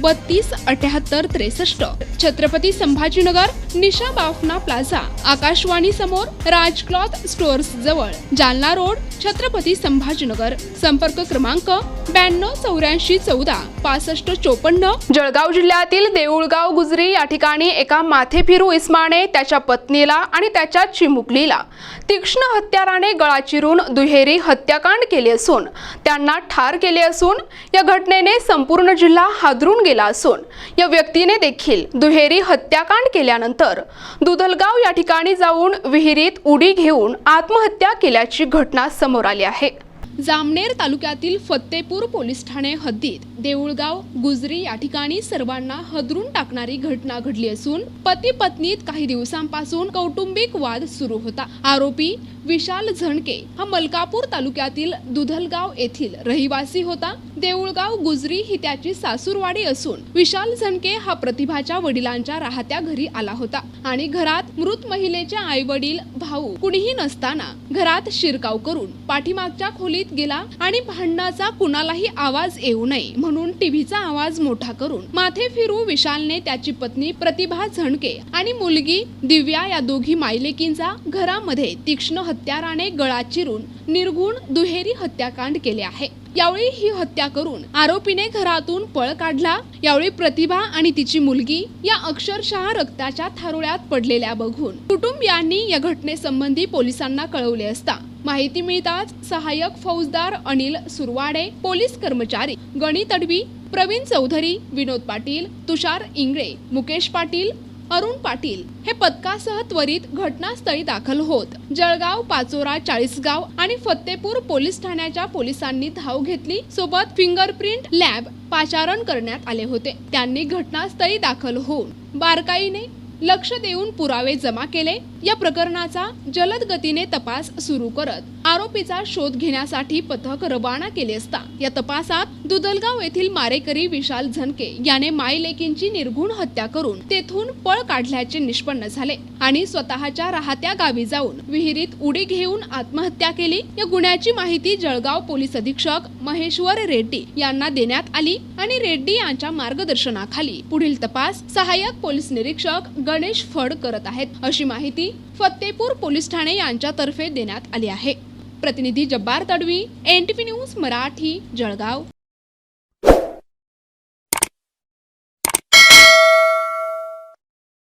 बत्तीस अठ्याहत्तर त्रेसष्ट. छत्रपती संभाजीनगर निशा बाफना प्लाझा. आकाशवाणी समोर राज क्लॉथ स्टोअर्स जवळ. जालना रोड छत्रपती संभाजीनगर. संपर्क क्रमांक ब्याण्णव चौऱ्याऐंशी चौदा पासष्ट चोपन्न. जळगाव जिल्ह्यातील देऊळगाव गुजरी या ठिकाणी एका माथेफिरू इस्माने त्याच्या पत्नीला आणि त्याच्या चिमुकलीला तीक्ष्ण हत्याराने गळा चिरून दुहेरी हत्याकांड केले असून त्यांना ठार केले असून या घटनेने संपूर्ण जिल्हा हादरून गेला असून या व्यक्तीने देखील दुहेरी हत्याकांड केल्यानंतर दुधलगाव या ठिकाणी जाऊन विहिरीत उडी घेऊन आत्महत्या केल्याची घटना समोर आली आहे. जामनेर तालुक्यातील फत्तेपूर पोलीस ठाणे हद्दीत देऊळगाव गुजरी या ठिकाणी सर्वांना हदरून टाकणारी घटना घडली असून पती पत्नीत काही दिवसांपासून कौटुंबिक वाद सुरू होता. आरोपी विशाल झणके हा मलकापूर तालुक्यातील दुधलगाव येथील रहिवासी होता. देऊळगाव गुजरी ही त्याची सासूरवाडी असून विशाल झणके हा प्रतिभाच्या वडिलांच्या राहत्या घरी आला होता. आणि घरात मृत महिलेचे आई वडील भाऊ कुणीही नसताना घरात शिरकाव करून पाठीमागच्या खोलीत गेला आणि भांडणाचा कुणालाही आवाज येऊ नये म्हणून टीव्हीचा आवाज मोठा करून माथे फिरू विशालने त्याची पत्नी प्रतिभा झणके आणि मुलगी दिव्या या दोघी मायलेकींचा घरामध्ये तीक्ष्ण हत्याराने गळा चिरून निर्गुण दुहेरी हत्याकांड केले आहे. यावेळी ही हत्या करून आरोपीने घरातून पळ काढला. यावेळी प्रतिभा आणि तिची मुलगी या अक्षरशः रक्ताच्या थारोळ्यात पडलेल्या बघून कुटुंबियांनी या घटनेसंबंधी पोलिसांना कळवले असता माहिती मिळताच सहाय्यक फौजदार अनिल सुरवाडे पोलीस कर्मचारी गणी तडवी प्रवीण चौधरी विनोद पाटील तुषार इंगळे मुकेश पाटील अरुण पाटील हे पथकासह त्वरित घटनास्थळी दाखल होत. जळगाव पाचोरा चाळीसगाव आणि फत्तेपूर पोलीस ठाण्याच्या पोलिसांनी धाव घेतली. सोबत फिंगरप्रिंट लॅब पाचारण करण्यात आले होते. त्यांनी घटनास्थळी दाखल होऊन बारकाईने लक्ष देऊन पुरावे जमा केले. या प्रकरणाचा जलद गतीने तपास सुरू करत आरोपीचा शोध घेण्यासाठी पथक रवाना केले असता या तपासात दुधलगाव येथील मारेकरी विशाल झनके याने मायलेकींची निर्घुण हत्या करून तेथून पळ काढल्याचे निष्पन्न झाले आणि स्वतःच्या राहत्या गावी जाऊन विहिरीत उडी घेऊन आत्महत्या केली. या गुन्ह्याची माहिती जळगाव पोलीस अधीक्षक महेश्वर रेड्डी यांना देण्यात आली आणि रेड्डी यांच्या मार्गदर्शनाखाली पुढील तपास सहाय्यक पोलीस निरीक्षक गणेश फड करत आहेत. अशी माहिती फत्तेपूर पोलीस ठाणे यांच्यातर्फे देण्यात आली आहे. प्रतिनिधी Jabbar Tadvi N T V news Marathi Jalgaon.